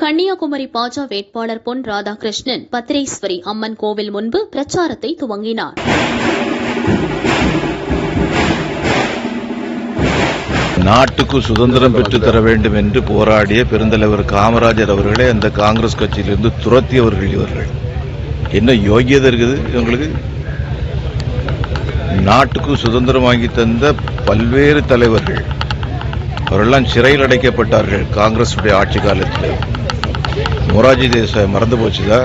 கன்னியாகுமரி பாஜ வேட்பாளர் பொன் ராதாகிருஷ்ணன் பத்திரேஸ்வரி அம்மன் கோவில் முன்பு பிரச்சாரத்தை துவங்கினார். நாட்டுக்கு சுதந்திரம் பெற்றுத் தர வேண்டும் என்று போராடிய பெருந்தலைவர் காமராஜர் அவர்களை அந்த காங்கிரஸ் கட்சியிலிருந்து துரத்தியவர்கள் இவர்கள். என்ன யோகியதை இருக்குது இவங்களுக்கு? நாட்டுக்கு சுதந்திரம் வாங்கி தந்த பல்வேறு தலைவர்கள் அவரெல்லாம் சிறையில் அடைக்கப்பட்டார்கள் காங்கிரஸுடைய ஆட்சி காலத்தில். மொராஜி தேசாய் மறந்து போச்சுதா?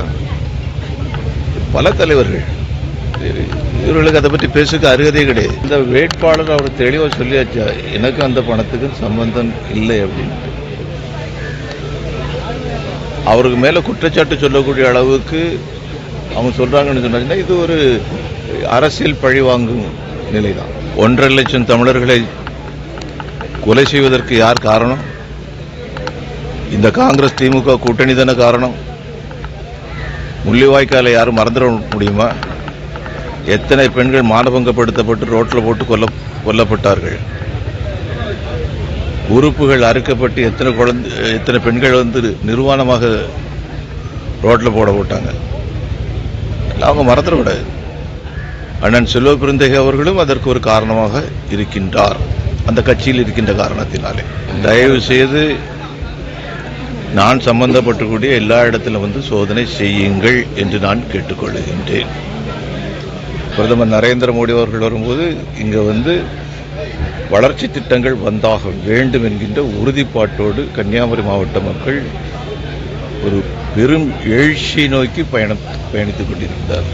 பல தலைவர்கள். இவர்களுக்கு அதை பற்றி பேசுக்கு அருகதே கிடையாது. இந்த வேட்பாளர் அவர் தெளிவாக சொல்லியாச்சு எனக்கு அந்த பணத்துக்கு சம்பந்தம் இல்லை அப்படின்னு. அவருக்கு மேல குற்றச்சாட்டு சொல்லக்கூடிய அளவுக்கு அவங்க சொல்றாங்கன்னு சொன்னாங்கன்னா இது ஒரு அரசியல் பழி வாங்கும் நிலை தான் ஒன்றரை லட்சம் தமிழர்களை கொலை செய்வதற்கு யார் காரணம்? இந்த காங்கிரஸ் திமுக கூட்டணி தானே காரணம்? முள்ளிவாய்க்காலை யாரும் மறந்துட முடியுமா? எத்தனை பெண்கள் மானபங்கப்படுத்தப்பட்டு ரோட்டில் போட்டு கொல்ல கொல்லப்பட்டார்கள்? உறுப்புகள் அறுக்கப்பட்டு எத்தனை குழந்தை எத்தனை பெண்கள் வந்து நிர்வாணமாக ரோட்டில் போட போட்டாங்க? அவங்க மறந்துடக்கூடாது. அண்ணன் செல்வ பெருந்தகை அவர்களும் அதற்கு ஒரு காரணமாக இருக்கின்றார். அந்த கட்சியில் இருக்கின்ற காரணத்தினாலே. தயவு செய்து நான் சம்பந்தப்பட்டக்கூடிய எல்லா இடத்திலும் வந்து சோதனை செய்யுங்கள் என்று நான் கேட்டுக்கொள்கின்றேன். பிரதமர் நரேந்திர மோடி அவர்கள் வரும்போது இங்கே வந்து வளர்ச்சி திட்டங்கள் வந்தாக வேண்டும் என்கின்ற உறுதிப்பாட்டோடு கன்னியாகுமரி மாவட்ட மக்கள் ஒரு பெரும் எழுச்சி நோக்கி பயண பயணித்துக் கொண்டிருந்தார்